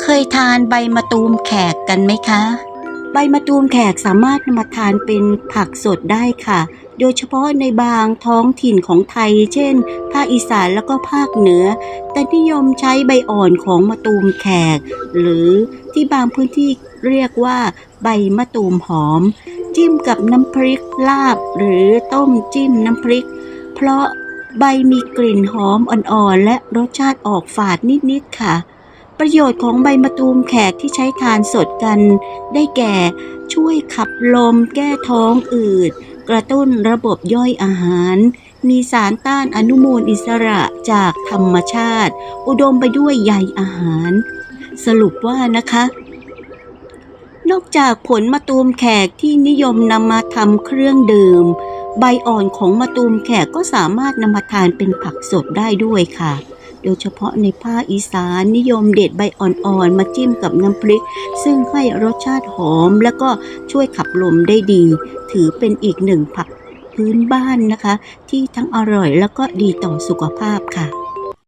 เคยทานใบมะตูมแขกกันไหมคะ ใบมะตูมแขกสามารถนำมาทานเป็นผักสดได้ค่ะ โดยเฉพาะในบางท้องถิ่นของไทย เช่น ภาคอีสานแล้วก็ภาคเหนือ แต่นิยมใช้ใบอ่อนของมะตูมแขก หรือที่บางพื้นที่เรียกว่า ใบมะตูมหอม จิ้มกับน้ำพริกลาบ หรือต้มจิ้มน้ำพริก เพราะใบมีกลิ่นหอมอ่อนๆ และรสชาติออกฝาดนิดๆ ค่ะ ประโยชน์ของใบมะตูมแขกที่ใช้ทานสดกัน ได้แก่ช่วยขับลม แก้ท้องอืด กระตุ้นระบบย่อยอาหาร มีสารต้านอนุมูลอิสระจากธรรมชาติ อุดมไปด้วยใยอาหาร สรุปว่านะคะนอกจากผลมะตูมแขกที่นิยมนำมาทำเครื่องดื่ม ใบอ่อนของมะตูมแขกก็สามารถนำมาทานเป็นผักสดได้ด้วยค่ะ โดยเฉพาะในภาคอีสานนิยมเด็ดใบอ่อนๆ มาจิ้มกับน้ำพริก ซึ่งให้รสชาติหอมแล้วก็ช่วยขับลมได้ดี ถือเป็นอีกหนึ่งผักพื้นบ้านนะคะ ที่ทั้งอร่อยแล้วก็ดีต่อสุขภาพค่ะ